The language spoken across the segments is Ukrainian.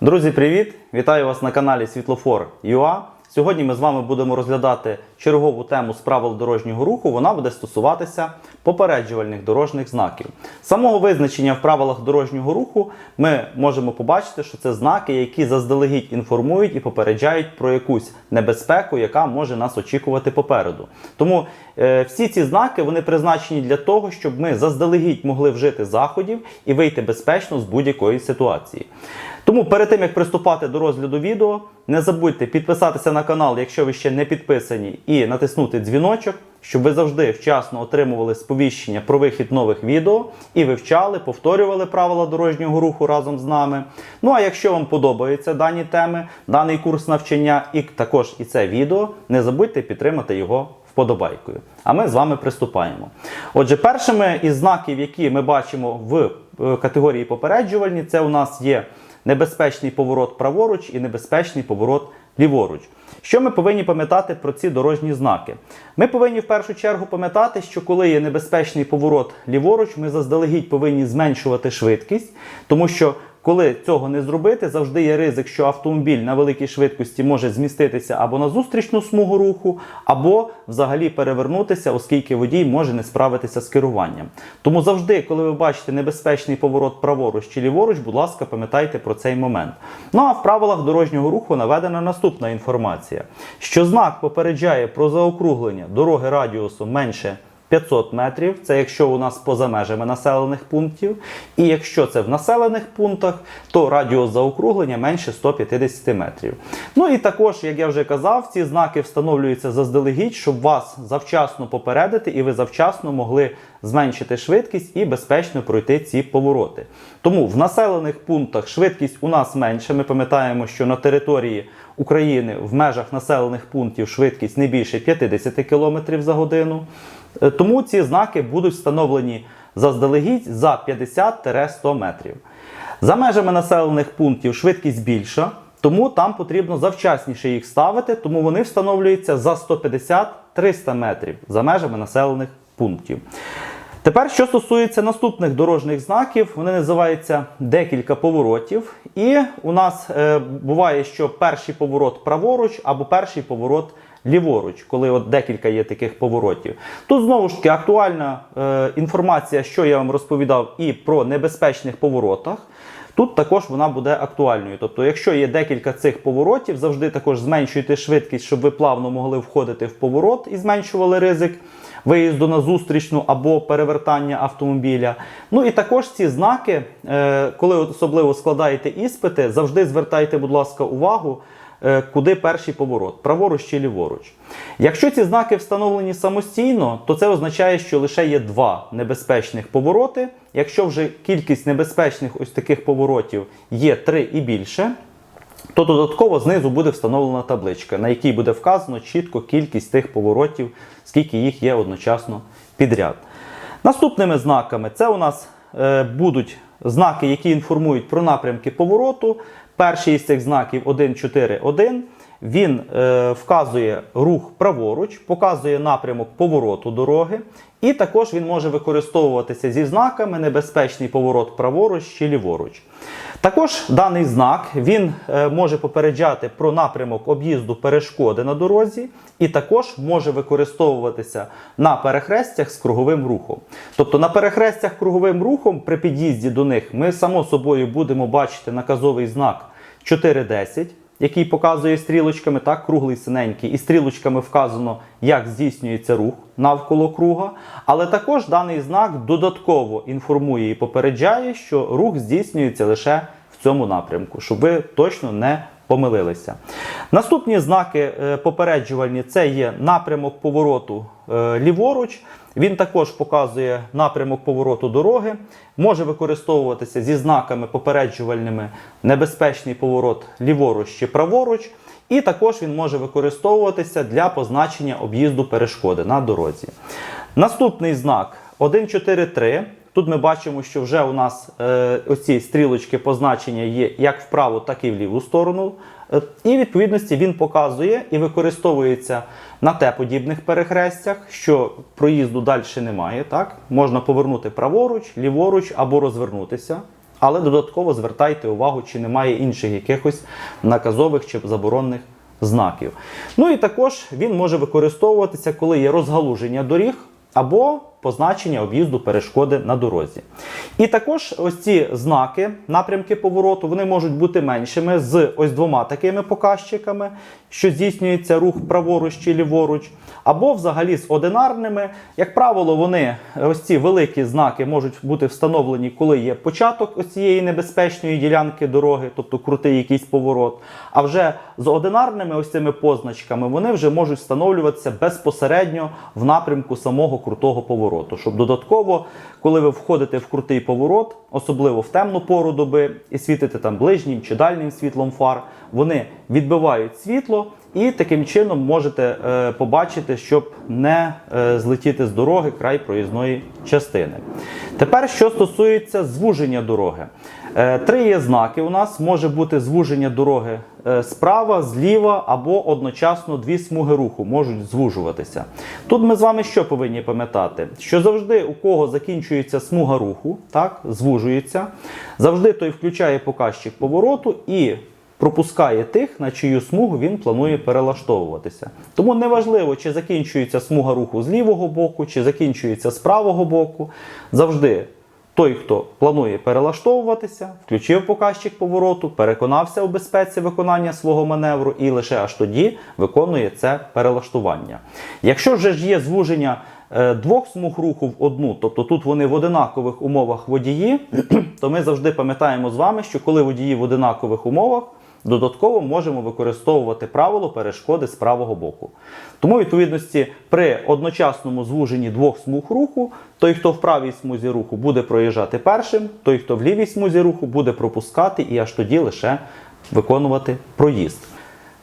Друзі, привіт! Вітаю вас на каналі Світлофор ЮА. Сьогодні ми з вами будемо розглядати чергову тему з правил дорожнього руху. Вона буде стосуватися попереджувальних дорожніх знаків. Самого визначення в правилах дорожнього руху ми можемо побачити, що це знаки, які заздалегідь інформують і попереджають про якусь небезпеку, яка може нас очікувати попереду. Тому е, всі ці знаки вони призначені для того, щоб ми заздалегідь могли вжити заходів і вийти безпечно з будь-якої ситуації. Тому перед тим як приступати до розгляду відео, не забудьте підписатися на канал, якщо ви ще не підписані, і натиснути дзвіночок, щоб ви завжди вчасно отримували сповіщення про вихід нових відео і вивчали, повторювали правила дорожнього руху разом з нами. Ну а якщо вам подобаються дані теми, даний курс навчання і також і це відео, не забудьте підтримати його вподобайкою. А ми з вами приступаємо. Отже, першими із знаків, які ми бачимо в е, категорії попереджувальні, це у нас є небезпечний поворот праворуч і небезпечний поворот ліворуч. Що ми повинні пам'ятати про ці дорожні знаки? Ми повинні в першу чергу пам'ятати, що коли є небезпечний поворот ліворуч, ми заздалегідь повинні зменшувати швидкість, тому що коли цього не зробити, завжди є ризик, що автомобіль на великій швидкості може зміститися або на зустрічну смугу руху, або взагалі перевернутися, оскільки водій може не справитися з керуванням. Тому завжди, коли ви бачите небезпечний поворот праворуч чи ліворуч, будь ласка, пам'ятайте про цей момент. Ну а в правилах дорожнього руху наведена наступна інформація: що знак попереджає про заокруглення дороги радіусом менше. 500 метрів, це якщо у нас поза межами населених пунктів. І якщо це в населених пунктах, то радіус заокруглення менше 150 метрів. Ну і також, як я вже казав, ці знаки встановлюються заздалегідь, щоб вас завчасно попередити, і ви завчасно могли зменшити швидкість і безпечно пройти ці повороти. Тому в населених пунктах швидкість у нас менша. Ми пам'ятаємо, що на території України в межах населених пунктів швидкість не більше 50 км за годину. Е, Тому ці знаки будуть встановлені заздалегідь за 50-100 метрів. За межами населених пунктів швидкість більша, тому там потрібно завчасніше їх ставити, тому вони встановлюються за 150-300 метрів за межами населених пунктів. Тепер, що стосується наступних дорожніх знаків, вони називаються декілька поворотів. І у нас е, буває, що перший поворот праворуч або перший поворот ліворуч, коли от декілька є таких поворотів. Тут знову ж таки актуальна е, інформація, що я вам розповідав, і про небезпечних поворотах. Тут також вона буде актуальною. Тобто, якщо є декілька цих поворотів, завжди також зменшуйте швидкість, щоб ви плавно могли входити в поворот і зменшували ризик виїзду на зустрічну або перевертання автомобіля. Ну і також ці знаки, е, коли особливо складаєте іспити, завжди звертайте, будь ласка, увагу. е, Куди перший поворот, праворуч чи ліворуч. Якщо ці знаки встановлені самостійно, то це означає, що лише є два небезпечних повороти. Якщо вже кількість небезпечних ось таких поворотів є три і більше, то додатково знизу буде встановлена табличка, на якій буде вказано чітко кількість тих поворотів, скільки їх є одночасно підряд. Наступними знаками це у нас е, будуть знаки, які інформують про напрямки повороту. Перший із цих знаків 141. Він е, вказує рух праворуч, показує напрямок повороту дороги, і також він може використовуватися зі знаками небезпечний поворот праворуч чи ліворуч. Також даний знак він е, може попереджати про напрямок об'їзду перешкоди на дорозі, і також може використовуватися на перехрестях з круговим рухом. Тобто на перехрестях круговим рухом при під'їзді до них ми само собою будемо бачити наказовий знак 410 який показує стрілочками, так, круглий синенький, і стрілочками вказано, як здійснюється рух навколо круга. Але також даний знак додатково інформує і попереджає, що рух здійснюється лише в цьому напрямку, щоб ви точно не помилилися. Наступні знаки е, попереджувальні це є напрямок повороту е, ліворуч. Він також показує напрямок повороту дороги, може використовуватися зі знаками попереджувальними небезпечний поворот ліворуч чи праворуч. І також він може використовуватися для позначення об'їзду перешкоди на дорозі. Наступний знак 143. Тут ми бачимо, що вже у нас е, оці стрілочки позначення є як вправо, так і в ліву сторону. Е, І відповідності він показує і використовується на Т-подібних перехрестях, що проїзду далі немає. Так? Можна повернути праворуч, ліворуч або розвернутися. але додатково звертайте увагу, чи немає інших якихось наказових чи заборонних знаків. Ну і також він може використовуватися, коли є розгалуження доріг або позначення об'їзду перешкоди на дорозі. І також ось ці знаки, напрямки повороту, вони можуть бути меншими з ось двома такими показчиками, що здійснюється рух праворуч чи ліворуч, або взагалі з одинарними. Як правило, вони ось ці великі знаки можуть бути встановлені, коли є початок ось цієї небезпечної ділянки дороги, тобто крутий якийсь поворот. А вже з одинарними ось цими позначками вони вже можуть встановлюватися безпосередньо в напрямку самого крутого повороту, щоб додатково, коли ви входите в крутий поворот, особливо в темну пору доби, і світите там ближнім чи дальнім світлом фар, вони відбивають світло. І таким чином можете е, побачити, щоб не е, злетіти з дороги край проїзної частини. Тепер, що стосується звуження дороги. Е, три є знаки. У нас може бути звуження дороги е, справа, зліва або одночасно дві смуги руху можуть звужуватися. Тут ми з вами що повинні пам'ятати? Що завжди, у кого закінчується смуга руху, так, звужується, завжди той включає показчик повороту і пропускає тих, на чию смугу він планує перелаштовуватися. Тому неважливо, чи закінчується смуга руху з лівого боку, чи закінчується з правого боку. Завжди той, хто планує перелаштовуватися, включив показчик повороту, переконався у безпеці виконання свого маневру і лише аж тоді виконує це перелаштування. Якщо вже ж є звуження е, двох смуг руху в одну, тобто тут вони в одинакових умовах водії, то ми завжди пам'ятаємо з вами, що коли водії в одинакових умовах, Додатково можемо використовувати правило перешкоди з правого боку. Тому, відповідності, при одночасному звуженні двох смуг руху, той, хто в правій смузі руху буде проїжджати першим, той, хто в лівій смузі руху, буде пропускати і аж тоді лише виконувати проїзд.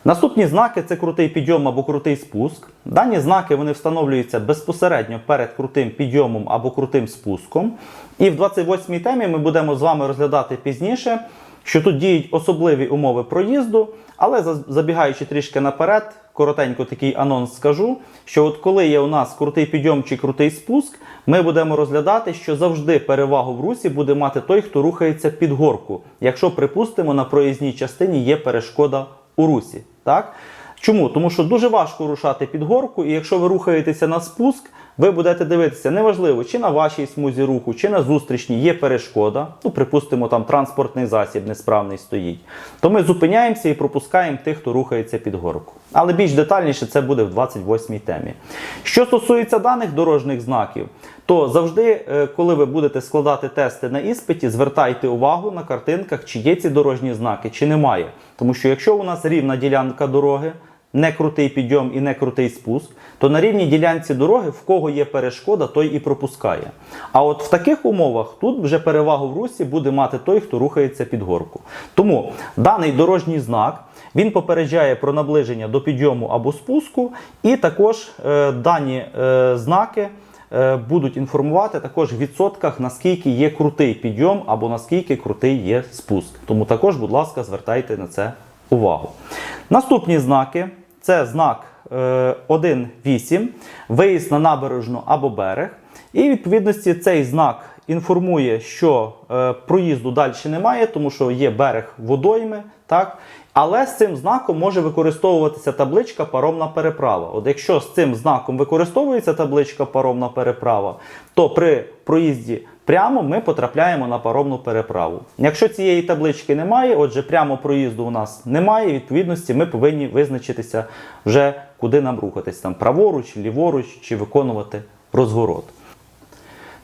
Наступні знаки це крутий підйом або крутий спуск. Дані знаки вони встановлюються безпосередньо перед крутим підйомом або крутим спуском. І в 28-й темі ми будемо з вами розглядати пізніше що тут діють особливі умови проїзду, але забігаючи трішки наперед, коротенько такий анонс скажу, що от коли є у нас крутий підйом чи крутий спуск, ми будемо розглядати, що завжди перевагу в русі буде мати той, хто рухається під горку, якщо, припустимо, на проїзній частині є перешкода у русі. Так? Чому? Тому що дуже важко рушати під горку, і якщо ви рухаєтеся на спуск, ви будете дивитися, неважливо, чи на вашій смузі руху, чи на зустрічній є перешкода, ну, припустимо, там транспортний засіб несправний стоїть, то ми зупиняємося і пропускаємо тих, хто рухається під горку. Але більш детальніше це буде в 28-й темі. Що стосується даних дорожніх знаків, то завжди, е, коли ви будете складати тести на іспиті, звертайте увагу на картинках, чи є ці дорожні знаки, чи немає. Тому що якщо у нас рівна ділянка дороги, не крутий підйом і не крутий спуск, то на рівній ділянці дороги, в кого є перешкода, той і пропускає. А от в таких умовах тут вже перевагу в русі буде мати той, хто рухається під горку. Тому даний дорожній знак. Він попереджає про наближення до підйому або спуску, і також е, дані е, знаки е, будуть інформувати також в відсотках, наскільки є крутий підйом або наскільки крутий є спуск. Тому також, будь ласка, звертайте на це увагу. Наступні знаки це знак 1.8, е, виїзд на набережну або берег. І відповідності цей знак інформує, що е, проїзду далі немає, тому що є берег водойми. так? Але з цим знаком може використовуватися табличка паромна переправа. От Якщо з цим знаком використовується табличка паромна переправа, то при проїзді прямо ми потрапляємо на паромну переправу. Якщо цієї таблички немає, отже, прямо проїзду у нас немає, відповідності ми повинні визначитися вже куди нам рухатись, там праворуч, ліворуч чи виконувати розворот.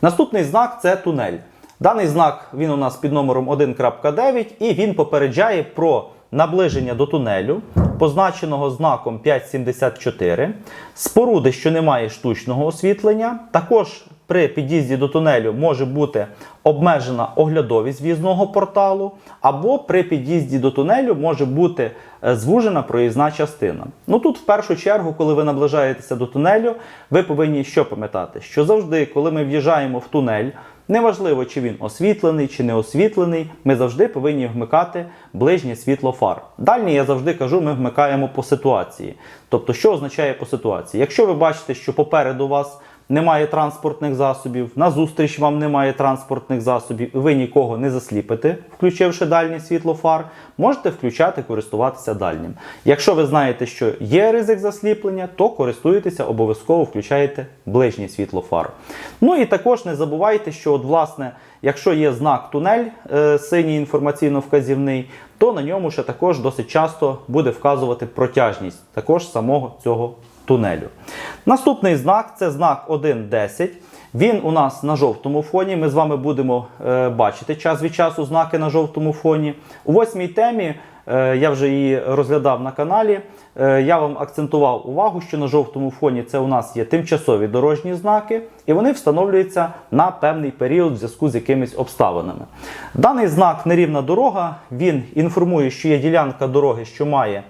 Наступний знак це тунель. Даний знак він у нас під номером 1.9 і він попереджає про наближення до тунелю, позначеного знаком 574, споруди, що не має штучного освітлення. Також при під'їзді до тунелю може бути обмежена оглядовість в'їзного порталу, або при під'їзді до тунелю може бути е, звужена проїзна частина. Ну тут, в першу чергу, коли ви наближаєтеся до тунелю, ви повинні що пам'ятати? Що завжди, коли ми в'їжджаємо в тунель, неважливо, чи він освітлений, чи не освітлений, ми завжди повинні вмикати ближнє світло фар. Дальнє я завжди кажу, ми вмикаємо по ситуації. Тобто, що означає по ситуації? Якщо ви бачите, що попереду вас немає транспортних засобів, на зустріч вам немає транспортних засобів, і ви нікого не засліпите, включивши дальнє світло фар, можете включати, користуватися дальнім. Якщо ви знаєте, що є ризик засліплення, то користуєтеся, обов'язково включаєте ближнє світло фар. Ну і також не забувайте, що от, власне, якщо є знак тунель е, синій інформаційно-вказівний, то на ньому ще також досить часто буде вказувати протяжність також самого цього тунелю. Наступний знак це знак 1.10. Він у нас на жовтому фоні. Ми з вами будемо е, бачити час від часу знаки на жовтому фоні. У восьмій темі е, я вже її розглядав на каналі. Е, я вам акцентував увагу, що на жовтому фоні це у нас є тимчасові дорожні знаки, і вони встановлюються на певний період в зв'язку з якимись обставинами. Даний знак нерівна дорога. Він інформує, що є ділянка дороги, що має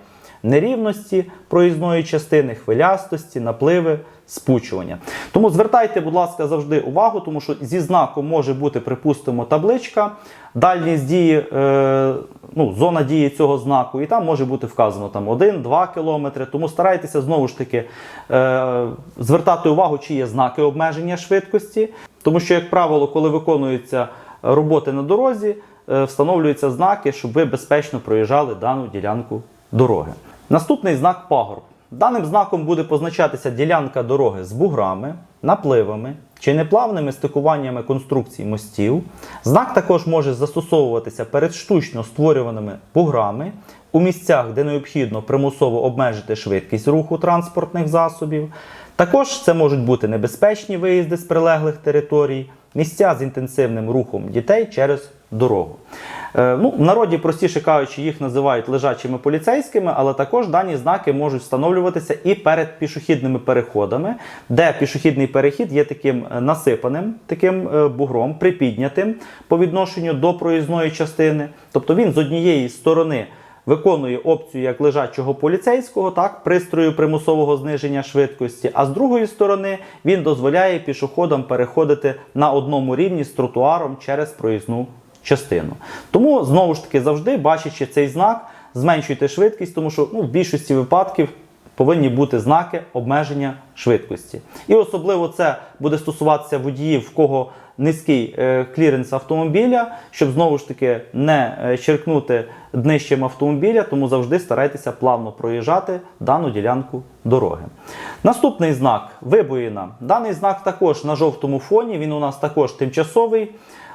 нерівності проїзної частини, хвилястості, напливи, спучування. Тому звертайте, будь ласка, завжди увагу, тому що зі знаком може бути, припустимо, табличка, дальність дії, е, ну, зона дії цього знаку, і там може бути вказано там 1-2 кілометри. Тому старайтеся знову ж таки е, звертати увагу, чи є знаки обмеження швидкості, тому що, як правило, коли виконуються роботи на дорозі, е, встановлюються знаки, щоб ви безпечно проїжджали дану ділянку дороги. Наступний знак пагорб. Даним знаком буде позначатися ділянка дороги з буграми, напливами чи неплавними стикуваннями конструкцій мостів. Знак також може застосовуватися перед штучно створюваними буграми у місцях, де необхідно примусово обмежити швидкість руху транспортних засобів. Також це можуть бути небезпечні виїзди з прилеглих територій, місця з інтенсивним рухом дітей через дорогу. Е, Ну, в народі, простіше кажучи, їх називають лежачими поліцейськими, але також дані знаки можуть встановлюватися і перед пішохідними переходами, де пішохідний перехід є таким е, насипаним, таким е, бугром, припіднятим по відношенню до проїзної частини. Тобто він з однієї сторони виконує опцію як лежачого поліцейського, так, пристрою примусового зниження швидкості, а з другої сторони він дозволяє пішоходам переходити на одному рівні з тротуаром через проїзну частину. Тому знову ж таки завжди, бачачи цей знак, зменшуйте швидкість, тому що ну, в більшості випадків повинні бути знаки обмеження швидкості. І особливо це буде стосуватися водіїв, в кого низький е, кліренс автомобіля, щоб знову ж таки не е, черкнути днищем автомобіля, тому завжди старайтеся плавно проїжджати дану ділянку дороги. Наступний знак вибоїна. Даний знак також на жовтому фоні, він у нас також тимчасовий.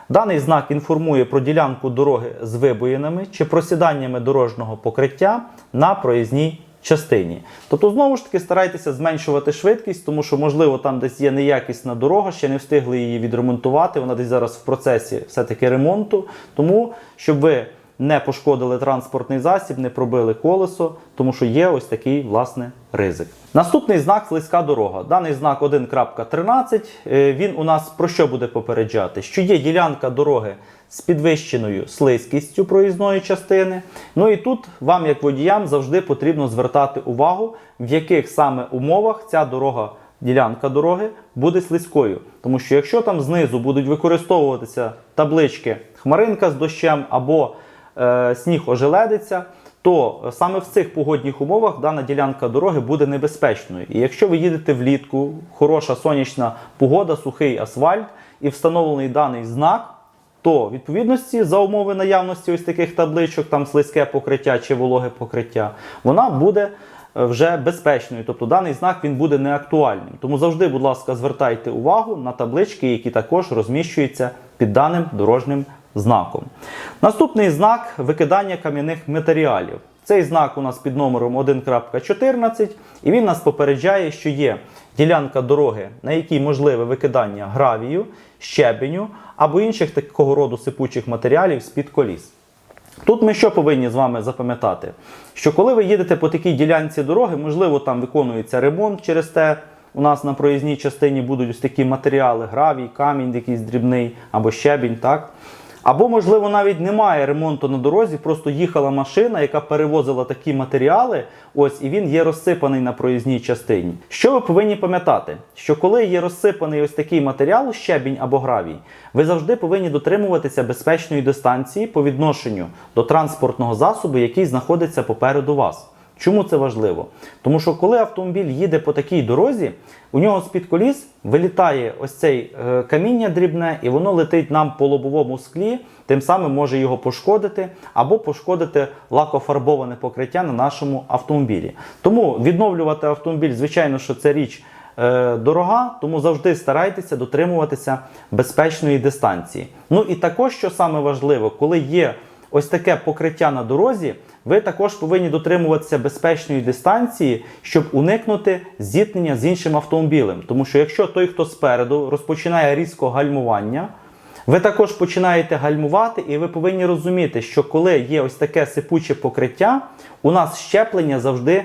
Даний знак інформує про ділянку дороги з вибоїнами чи просіданнями дорожнього покриття на проїзній частині. Тобто, знову ж таки, старайтеся зменшувати швидкість, тому що, можливо, там десь є неякісна дорога, ще не встигли її відремонтувати. Вона десь зараз в процесі все-таки ремонту. Тому, щоб ви не пошкодили транспортний засіб, не пробили колесо, тому що є ось такий власне ризик. Наступний знак слизька дорога. Даний знак 1.13. е, Він у нас про що буде попереджати? Що є ділянка дороги з підвищеною слизькістю проїзної частини. Ну і тут вам, як водіям, завжди потрібно звертати увагу, в яких саме умовах ця дорога. Ділянка дороги буде слизькою, тому що якщо там знизу будуть використовуватися таблички хмаринка з дощем або е, сніг ожеледиться, то саме в цих погодних умовах дана ділянка дороги буде небезпечною. І якщо ви їдете влітку, хороша сонячна погода, сухий асфальт і встановлений даний знак, то відповідності за умови наявності ось таких табличок, там слизьке покриття чи вологе покриття, вона буде е, вже безпечною. Тобто даний знак він буде неактуальним. Тому завжди, будь ласка, звертайте увагу на таблички, які також розміщуються під даним дорожнім знаком. Наступний знак викидання кам'яних матеріалів. Цей знак у нас під номером 1.14, і він нас попереджає, що є ділянка дороги, на якій можливе викидання гравію, щебеню або інших такого роду сипучих матеріалів з-під коліс. Тут ми що повинні з вами запам'ятати? Що коли ви їдете по такій ділянці дороги, можливо, там виконується ремонт через те. У нас на проїзній частині будуть ось такі матеріали: гравій, камінь, якийсь дрібний або щебінь, так? Або, можливо, навіть немає ремонту на дорозі, просто їхала машина, яка перевозила такі матеріали, ось і він є розсипаний на проїзній частині. Що ви повинні пам'ятати? Що коли є розсипаний ось такий матеріал, щебінь або гравій, ви завжди повинні дотримуватися безпечної дистанції по відношенню до транспортного засобу, який знаходиться попереду вас. Чому це важливо? Тому що коли автомобіль їде по такій дорозі, у нього з-під коліс вилітає ось цей е, каміння дрібне, і воно летить нам по лобовому склі, тим самим може його пошкодити або пошкодити лакофарбоване покриття на нашому автомобілі. Тому відновлювати автомобіль, звичайно, що це річ е, дорога, тому завжди старайтеся дотримуватися безпечної дистанції. Ну і також, що саме важливо, коли є ось таке покриття на дорозі, ви також повинні дотримуватися безпечної дистанції, щоб уникнути зіткнення з іншим автомобілем. Тому що якщо той, хто спереду розпочинає різко гальмування, ви також починаєте гальмувати, і ви повинні розуміти, що коли є ось таке сипуче покриття, у нас щеплення завжди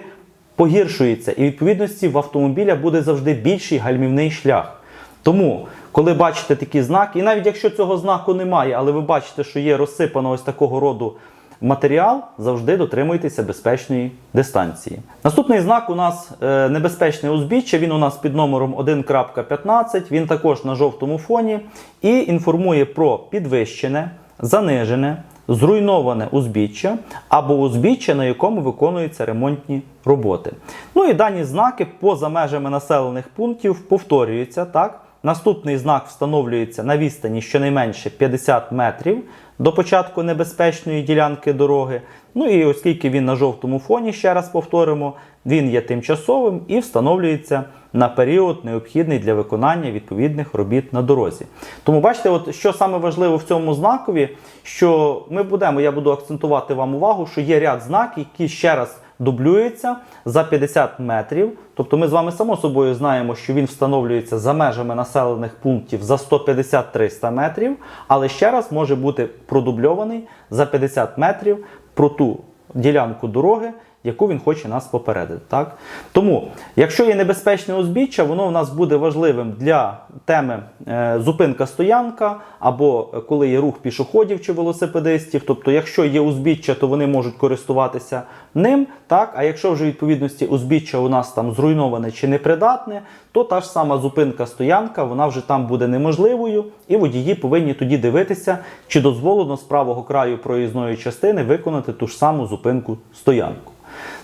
погіршується, і відповідності в автомобіля буде завжди більший гальмівний шлях. Тому, коли бачите такі знаки, і навіть якщо цього знаку немає, але ви бачите, що є розсипано ось такого роду матеріал, завжди дотримуйтеся безпечної дистанції. Наступний знак у нас е, небезпечне узбіччя. Він у нас під номером 1.15. Він також на жовтому фоні і інформує про підвищене, занижене, зруйноване узбіччя або узбіччя, на якому виконуються ремонтні роботи. Ну і дані знаки поза межами населених пунктів повторюються. Так? Наступний знак встановлюється на відстані щонайменше 50 метрів до початку небезпечної ділянки дороги. Ну і оскільки він на жовтому фоні, ще раз повторимо, він є тимчасовим і встановлюється на період, необхідний для виконання відповідних робіт на дорозі. Тому бачите, от що саме важливо в цьому знакові, що ми будемо, я буду акцентувати вам увагу, що є ряд знаків, які ще раз дублюється за 50 метрів. Тобто ми з вами само собою знаємо, що він встановлюється за межами населених пунктів за 150-300 метрів, але ще раз може бути продубльований за 50 метрів про ту ділянку дороги, яку він хоче нас попередити. Так? Тому, якщо є небезпечне узбіччя, воно у нас буде важливим для теми е, зупинка-стоянка, або е, коли є рух пішоходів чи велосипедистів. Тобто, якщо є узбіччя, то вони можуть користуватися ним. Так? А якщо вже відповідності узбіччя у нас там зруйноване чи непридатне, то та ж сама зупинка-стоянка, вона вже там буде неможливою, і водії повинні тоді дивитися, чи дозволено з правого краю проїзної частини виконати ту ж саму зупинку-стоянку.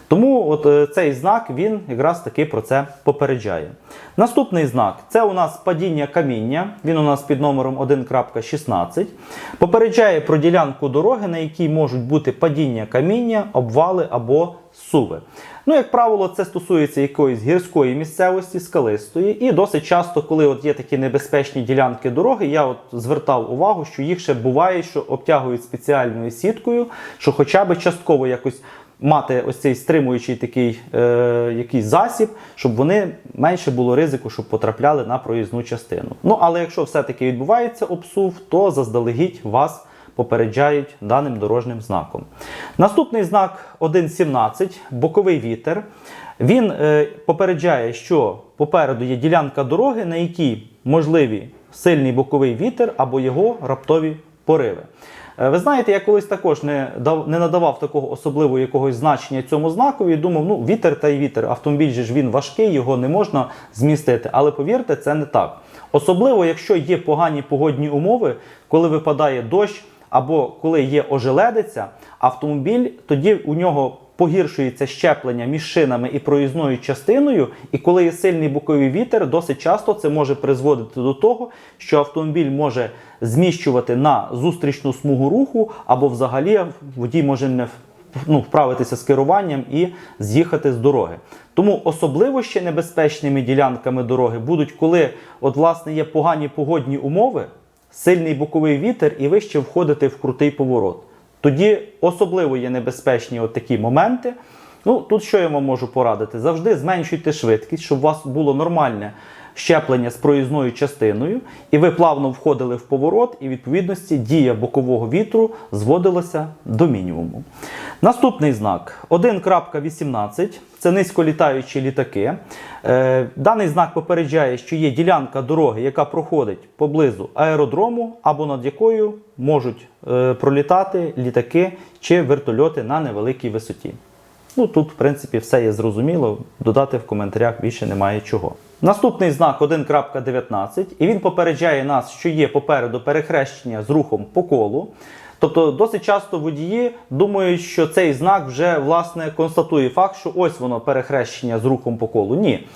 Тому от е, цей знак він якраз таки про це попереджає. Наступний знак це у нас падіння каміння. Він у нас під номером 1.16. Попереджає про ділянку дороги, на якій можуть бути падіння каміння, обвали або суви. Ну, як правило, це стосується якоїсь гірської місцевості, скалистої. І досить часто, коли от є такі небезпечні ділянки дороги, я от звертав увагу, що їх ще буває, що обтягують спеціальною сіткою, що хоча б частково якось мати ось цей стримуючий такий е, якийсь засіб, щоб вони менше було ризику, щоб потрапляли на проїзну частину. Ну, але якщо все-таки відбувається обсув, то заздалегідь вас попереджають даним дорожнім знаком. Наступний знак 1.17 боковий вітер. Він е, попереджає, що попереду є ділянка дороги, на якій можливі сильний боковий вітер або його раптові пориви. Е, Ви знаєте, я колись також не дав, не надавав такого особливого якогось значення цьому знакові. і Думав, ну вітер та й вітер. Автомобіль же ж він важкий, його не можна змістити. Але повірте, це не так. Особливо, якщо є погані погодні умови, коли випадає дощ або коли є ожеледиця, автомобіль тоді у нього. Погіршується щеплення між шинами і проїзною частиною, і коли є сильний боковий вітер, досить часто це може призводити до того, що автомобіль може зміщувати на зустрічну смугу руху, або взагалі водій може не ну, вправитися з керуванням і з'їхати з дороги. Тому особливо ще небезпечними ділянками дороги будуть, коли от, власне, є погані погодні умови, сильний боковий вітер, і ви ще входите в крутий поворот. Тоді особливо є небезпечні от такі моменти. Ну, тут що я вам можу порадити? Завжди зменшуйте швидкість, щоб у вас було нормальне щеплення з проїзною частиною, і ви плавно входили в поворот, і відповідності дія бокового вітру зводилася до мінімуму. Наступний знак 1.18 це низьколітаючі літаки. Е, Даний знак попереджає, що є ділянка дороги, яка проходить поблизу аеродрому, або над якою можуть е, пролітати літаки чи вертольоти на невеликій висоті. Ну тут, в принципі, все є зрозуміло. Додати в коментарях більше немає чого. Наступний знак 1.19, і він попереджає нас, що є попереду перехрещення з рухом по колу. Тобто досить часто водії думають, що цей знак вже власне констатує факт, що ось воно перехрещення з руком по колу. Ні.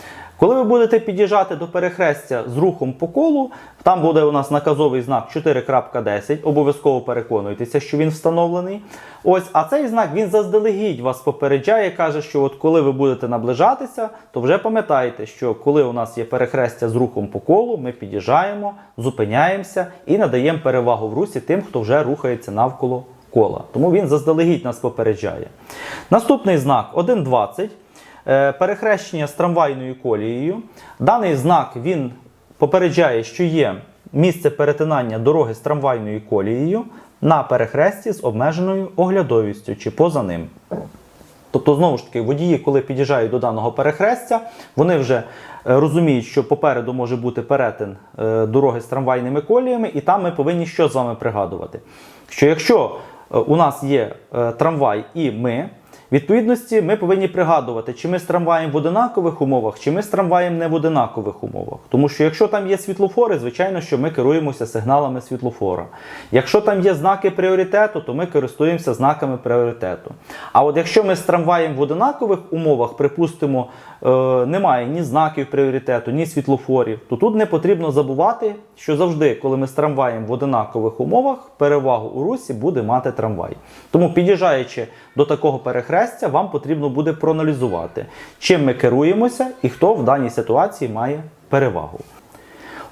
Коли ви будете під'їжджати до перехрестя з рухом по колу, там буде у нас наказовий знак 4.10. Обов'язково переконуйтеся, що він встановлений. Ось, а цей знак він заздалегідь вас попереджає, каже, що от коли ви будете наближатися, то вже пам'ятайте, що коли у нас є перехрестя з рухом по колу, ми під'їжджаємо, зупиняємося і надаємо перевагу в русі тим, хто вже рухається навколо кола. Тому він заздалегідь нас попереджає. Наступний знак 1.20. Е, перехрещення з трамвайною колією. Даний знак він попереджає, що є місце перетинання дороги з трамвайною колією на перехресті з обмеженою оглядовістю чи поза ним. Тобто, знову ж таки, водії, коли під'їжджають до даного перехрестя, вони вже е, розуміють, що попереду може бути перетин е, дороги з трамвайними коліями, і там ми повинні що з вами пригадувати? Що якщо у нас є трамвай і ми, відповідності ми повинні пригадувати, чи ми з трамваєм в одинакових умовах, чи ми з трамваєм не в одинакових умовах. Тому що якщо там є світлофори, звичайно, що ми керуємося сигналами світлофора. Якщо там є знаки пріоритету, то ми користуємося знаками пріоритету. А от якщо ми з трамваєм в одинакових умовах, припустимо, е, немає ні знаків пріоритету, ні світлофорів, то тут не потрібно забувати, що завжди, коли ми з трамваєм в одинакових умовах, перевагу у русі буде мати трамвай. Тому під'їжджаючи до такого перехрестя, вам потрібно буде проаналізувати, чим ми керуємося і хто в даній ситуації має перевагу.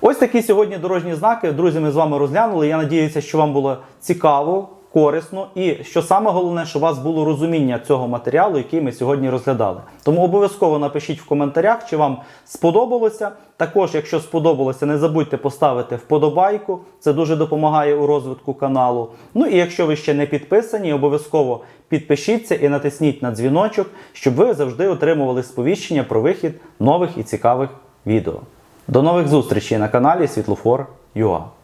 Ось такі сьогодні дорожні знаки. Друзі, ми з вами розглянули. Я надіюся, що вам було цікаво, корисно і що саме головне, що у вас було розуміння цього матеріалу, який ми сьогодні розглядали. Тому обов'язково напишіть в коментарях, чи вам сподобалося. Також, якщо сподобалося, не забудьте поставити вподобайку. Це дуже допомагає у розвитку каналу. Ну і якщо ви ще не підписані, обов'язково підпишіться і натисніть на дзвіночок, щоб ви завжди отримували сповіщення про вихід нових і цікавих відео. До нових зустрічей на каналі Світлофор.ua